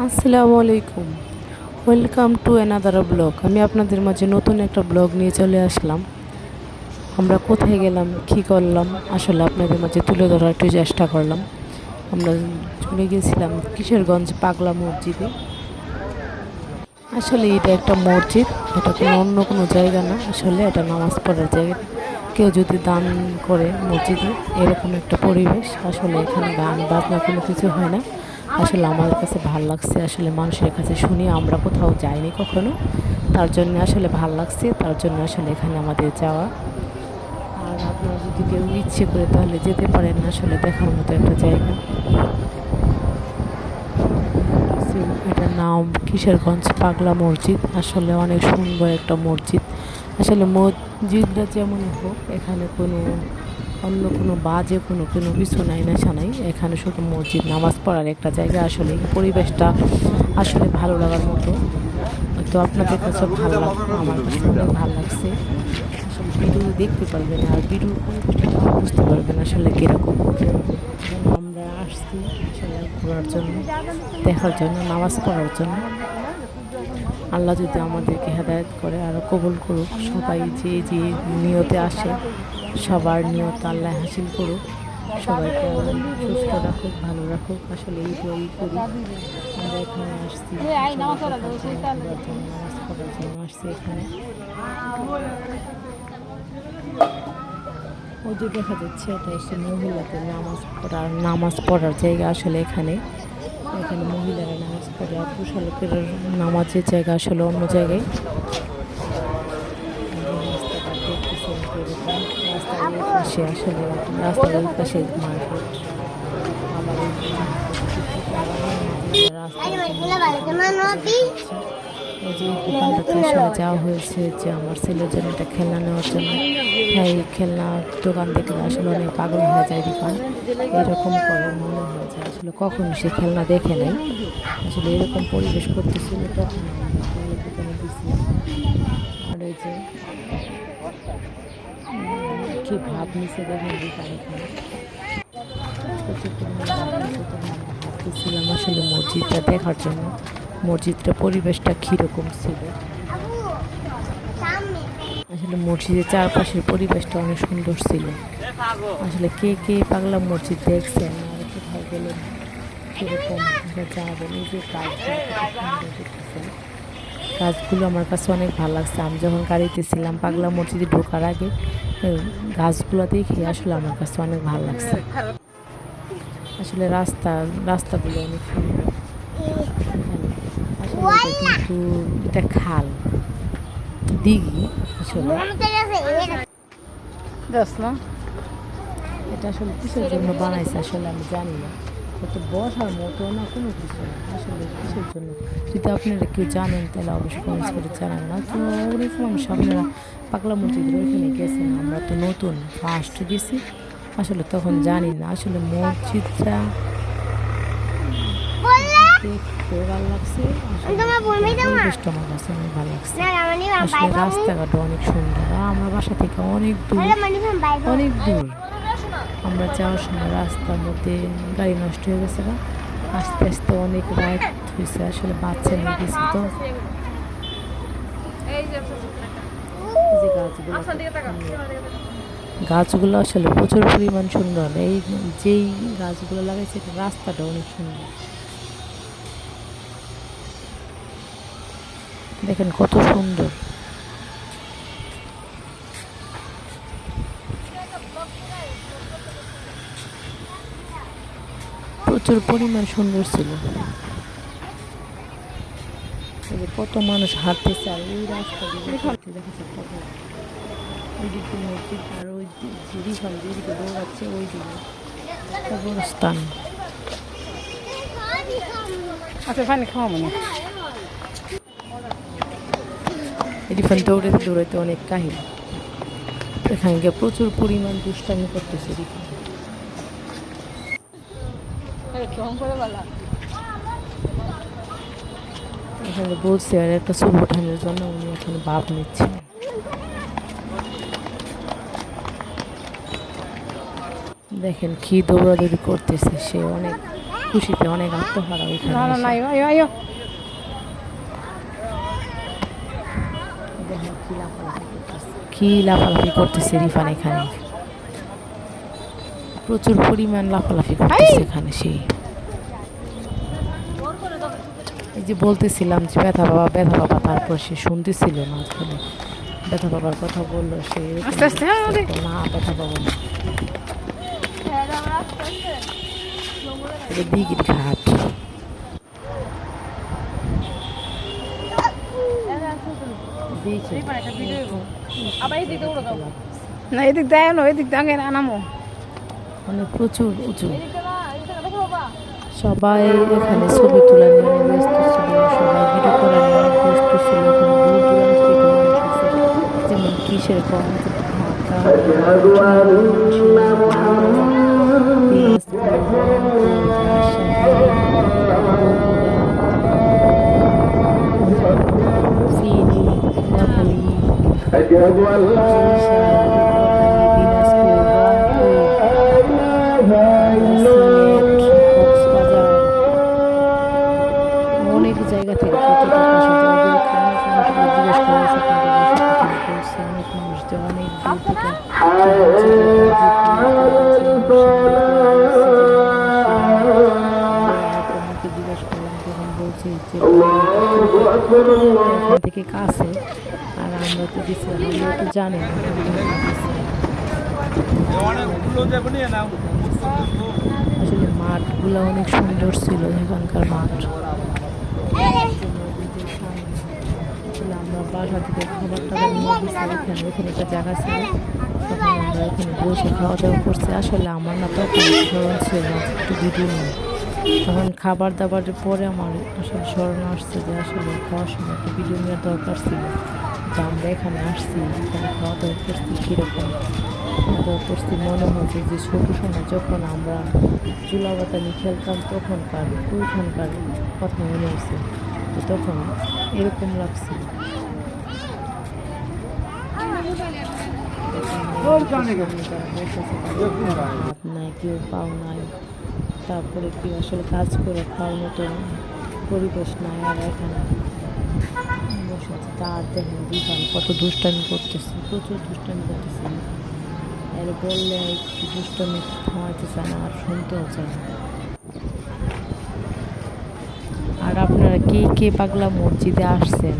আসসালামু আলাইকুম। Welcome to another blog আমি আপনাদের মাঝে নতুন একটা ব্লগ নিয়ে চলে আসলাম। আমরা কোথায় গেলাম, কী করলাম, আসলে আপনাদের মাঝে তুলে ধরার একটু চেষ্টা করলাম। আমরা চলে গেছিলাম কিশোরগঞ্জ পাগলা মসজিদে। আসলে এটা একটা মসজিদ, এটা কোনো অন্য কোনো জায়গা না। আসলে এটা নামাজ পড়ার জায়গা। কেউ যদি দান করে মসজিদে, এরকম একটা পরিবেশ। আসলে এখানে গান, বাজনা কোনো কিছু হয় না। আসলে আমাদের কাছে ভালো লাগছে আসলে মানুষের কাছে শুনি আমরা কোথাও যাইনি কখনো। তার জন্য আসলে ভালো লাগছে তার জন্য আসলে এখানে আমাদের যাওয়া। আর আপনারা যদি কেউ ইচ্ছে করে তাহলে যেতে পারেন আসলে দেখার মতো একটা জায়গা। এটার নাম কিশোরগঞ্জ পাগলা মসজিদ। আসলে অনেক সুন্দর একটা মসজিদ। আসলে মসজিদটা যেমন হোক এখানে কোনো অন্য কোনো বাজে কোনো কোনো কিছু নাই, নেশা নাই। এখানে শুধু মসজিদ, নামাজ পড়ার একটা জায়গা। আসলে পরিবেশটা আসলে ভালো লাগার মতো। তো আপনাদের কাছে ভালো লাগবে আমার কাছে অনেক ভালো লাগছে। ভিডিও দেখতে পারবেন আর পরিবেশটা বুঝতে পারবেন আসলে কীরকম। আমরা আসছি আসলে ঘোরার জন্য, দেখার জন্য, নামাজ পড়ার জন্য। আল্লাহ যদি আমাদেরকে হেদায়ত করে আরও কবুল করুক, সবাই যে যে নিয়তে আসে সবার নিয়ত আল্লাহ হাসিল করুক সবাইকে আল্লাহ সুস্থ রাখুক ভালো রাখুক। আসলে এই দোয়াই করি। আমরা এখানে আসছি। নামাজ পড়ার জন্য আসছি এখানে। ওই যে দেখা যাচ্ছে এটা হচ্ছে মহিলাদের নামাজ পড়ার নামাজ পড়ার জায়গা আসলে এখানে। এখানে মহিলারা নামাজ পড়ে আর পুরুষ লোকের নামাজের জায়গা আসলে অন্য জায়গায়। পাশে আসলে রাস্তার ওই পাশে মার্কেট এই যে দোকানটাতে আসলে যাওয়া হয়েছে যে আমার ছেলের জন্য একটা খেলনা নেওয়ার জন্য। এই খেলনার দোকান দেখলে আসলে অনেক পাগল হয়ে যায় দোকান। এরকম করে মনে হয় যে আসলে কখন সে খেলনা দেখে নেই। আসলে এরকম পরিবেশ করতেছিল তখন। আর এই যে কি ভাব প্রচুর পরিমাণে ভাবতেছিলাম আসলে মসজিদটা দেখার জন্য। মসজিদটা পরিবেশটা কীরকম ছিল? আসলে মসজিদের চারপাশের পরিবেশটা অনেক সুন্দর ছিল। আসলে কে কে পাগলা মসজিদ দেখছেন আর কোথাও গেলেন কীরকম জানাবেন এই যে কাজগুলো গাছগুলো আমার কাছে অনেক ভালো লাগছে। আমি যখন গাড়িতে ছিলাম, পাগলা মসজিদে ঢোকার আগে গাছগুলো দেখে আসলে আমার কাছে অনেক ভালো লাগছে। আসলে রাস্তা রাস্তাগুলো অনেক কিন্তু এটা খাল। দিঘি আসলে। এটা আসলে কিসের জন্য বানাইছে আসলে আমি জানি না। কত বসার মতো না কোনো কিছু না। আসলে কিসের জন্য? যদি আপনারা কেউ জানেন তাহলে অবশ্যই কমেন্টস করে জানান। না তো মানুষ আপনারা পাগলা মসজিদের ওইখানে গেছেন। আমরা তো নতুন ফার্স্ট গেছি। আসলে তখন জানি না আসলে মসজিদটা দেখতে ভালো লাগছে। পরিবেশটা আমার কাছে অনেক ভালো লাগছে। আসলে রাস্তাঘাটও অনেক সুন্দর। আমার বাসা থেকে অনেক দূর অনেক দূর। আমরা যাওয়ার সময় রাস্তার মধ্যে গাড়ি নষ্ট হয়ে গেছে না আস্তে আস্তে অনেক রাত হয়েছে আসলে বাচ্চা নিয়ে গেছি তো। এই যে গাছগুলো গাছগুলো আসলে প্রচুর পরিমাণ সুন্দর। এই যেই গাছগুলো লাগাইছে রাস্তাটা অনেক সুন্দর। দেখেন কত সুন্দর। প্রচুর পরিমাণ সুন্দর ছিল। কত মানুষ হাঁটতেছে আর ওই রাস্তা দিয়ে দেখা যাচ্ছে কত। ওই দিকে মসজিদ আর ওই যেদিকে যেদিকে দৌড়াচ্ছে ওই দিকে। কবরস্থান। আচ্ছা পানি খাওয়া মানে এলিফান দৌড়াতে দৌড়াতে অনেক কাহিল এখানে গিয়ে প্রচুর পরিমাণ দুষ্টামি করতেছে এখানে বলছে আর একটা ছবি ওঠানোর জন্য উনি এখানে ভাব নিচ্ছে। দেখেন কি দৌড়াদৌড়ি করতেছে সে অনেক খুশিতে অনেক আত্মহারা ওইখানে। কি লাফালাফি করতেছে রিফান এখানে। প্রচুর পরিমাণ লাফালাফি করতেছে এখানে সেই এই যে বলতেছিলাম যে ব্যথা বাবা ব্যথা বাবা তারপর সে শুনতেছিল না মাঝখানে ব্যথা বাবার কথা বলল সে এরকম আস্তে আস্তে, হ্যাঁ। না ব্যথা পাবো না। দিঘির ঘাট। না এদিক দেয় না এদিক দিয়ে আনামো। মানে প্রচুর। উঁচু সবাই এখানে ছবি তোলা নিয়ে অনেক ব্যস্ত ছিল সবাই ভিডিও করা নিয়ে অনেক ব্যস্ত ছিল এখানে দূর দূরান্ত থেকে মানুষ এসে যেমন কিসের গঞ্জ ঢাকা ফিনি নোয়াখালী أشهد أن لا দূর থেকে থেকে কাছে, আর আমরা তো আমরা তো জানি আসলে মাঠগুলো অনেক সুন্দর ছিল, এখানকার মাঠ। খাবার এখানে একটা জায়গা ছিল তখন এখানে বসে খাওয়া আসলে আমার না একটু খাবার দাবারের পরে আমার আসলে স্মরণ আসছে যে আসলে খাওয়ার সময় একটু নেওয়ার দরকার ছিল। যে আমরা এখানে আসছি, এখানে খাওয়া দাওয়া করছি কীরকম? খাওয়া দাওয়া করছি মনে হচ্ছে যে ছোটো সময় যখন আমরা চুলা বাতানি খেলতাম, তখনকার, ওইখানকার কথা মনে হচ্ছে তো তখন এরকম লাগছিল। হাত নাই, কেউ পাও নাই, তারপরে কি আসলে কাজ করে খাওয়ার মতো পরিবেশ নাই আর এখানে? বসে আছে, তার দেখেন দুজন কত দুষ্টামি করতেছে, প্রচুর দুষ্টামি করতেছে। আর বললে একটু দুষ্টামি থামাইতে চায় আর শুনতেও চায় আর আপনারা কে কে পাগলা মসজিদে আসছেন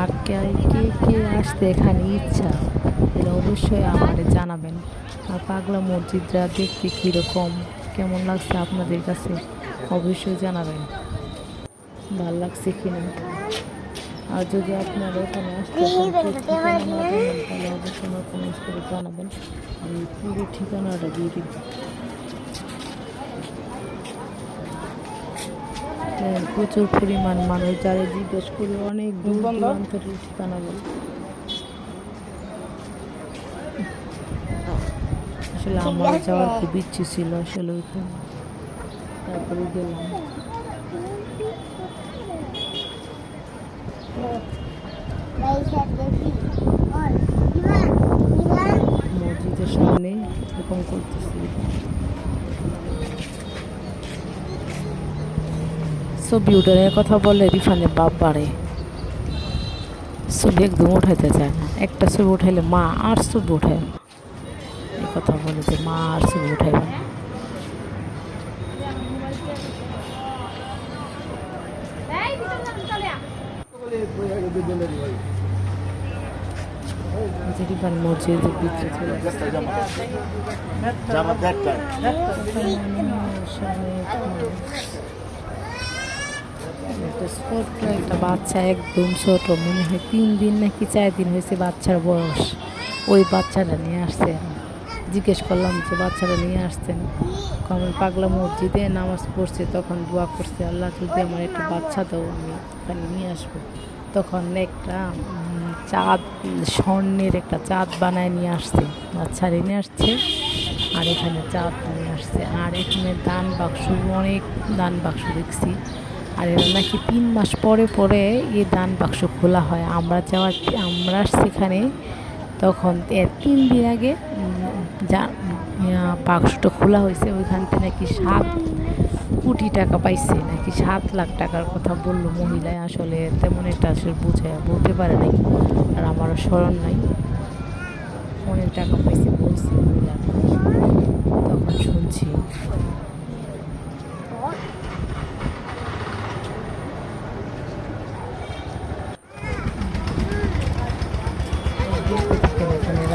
আর কে কে কে আসতে এখানে ইচ্ছা? তাহলে অবশ্যই আমাদের জানাবেন। আর পাগলা মসজিদরা দেখতে কীরকম? কেমন লাগছে আপনাদের কাছে? অবশ্যই জানাবেন। ভালো লাগছে কিনা? আর যদি আপনারা এখানে আসতে তাহলে অবশ্যই আমার কমেন্টস করে জানাবেন। আমি পুরো ঠিকানাটা দিয়ে দিব হ্যাঁ, প্রচুর পরিমাণ মানুষ যারা জিজ্ঞেস করে অনেক দূর দূরান্তের ঠিকানা বলে। আসলে আমার যাওয়ার খুব ইচ্ছে ছিল আসলে ওইখানে। তারপরে গেলাম। মসজিদের সামনে এরকম করতেছি। উঠানের কথা বললে রিফানের বাপ বাড়ে। ছবি একদম উঠাইতে চায় না। একটা ছবি উঠাইলে মা আর ছবি উঠায় না। এই কথা বলে যে মা আর ছবি উঠাইবে না। যে রিফান মসজিদের ভিতরে চলে গেছে। একটা। ছোট্ট একটা বাচ্চা একদম ছোট মনে হয় তিন দিন নাকি চার দিন হয়েছে বাচ্চার বয়স। ওই বাচ্চাটা নিয়ে আসছেন। জিজ্ঞেস করলাম যে বাচ্চাটা নিয়ে আসছেন। কমল পাগলা মসজিদে নামাজ পড়ছে তখন দোয়া করছে আল্লাহ যদি আমার একটা বাচ্চা দাও আমি ওখানে নিয়ে আসব। তখন একটা চাঁদ, স্বর্ণের একটা চাঁদ বানায় নিয়ে আসছে। বাচ্চারে নিয়ে আসছে, আর এখানে চাঁদ নিয়ে আসছে। আর এখানে দান বাক্স, অনেক দান বাক্স দেখছি। আর এরা নাকি তিন মাস পরে পরে এই দান বাক্স খোলা হয়। আমরা যাওয়ার, আমরা সেখানে তখন এর তিন দিন আগে যা বাক্সটা খোলা হয়েছে। ওইখান থেকে নাকি সাত কোটি টাকা পাইছে নাকি সাত লাখ টাকার কথা বলল মহিলায়? আসলে তেমন একটা আসলে বুঝে বলতে পারে নাই আর আমারও স্মরণ নাই। অনেক টাকা পাইছে বলছে মহিলা। তখন শুনছি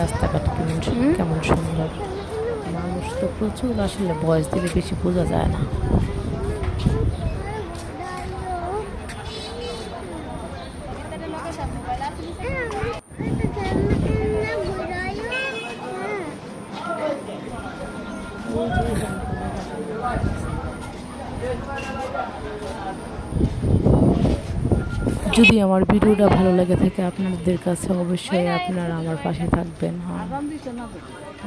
রাস্তাঘাট কেমন সুন্দর? মানুষ তো প্রচুর, আসলে বয়স দিলে বেশি বোঝা যায় না। যদি আমার ভিডিওটা ভালো লাগে থাকে, আপনাদের কাছে অবশ্যই আপনারা আমার পাশে থাকবেন। হ্যাঁ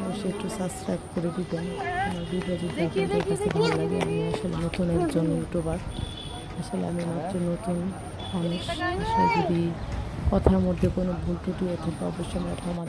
অবশ্যই একটু সাবস্ক্রাইব করে দিবেন। আমার ভিডিও আপনাদের কাছে ভালো লাগে, আমি আসলে নতুন একজন ইউটিউবার আসলে আমি মাত্র নতুন মানুষ। আসলে যদি কথার মধ্যে কোনো ভুল ত্রুটি হয়ে থাকে, অবশ্যই আমরা ক্ষমা।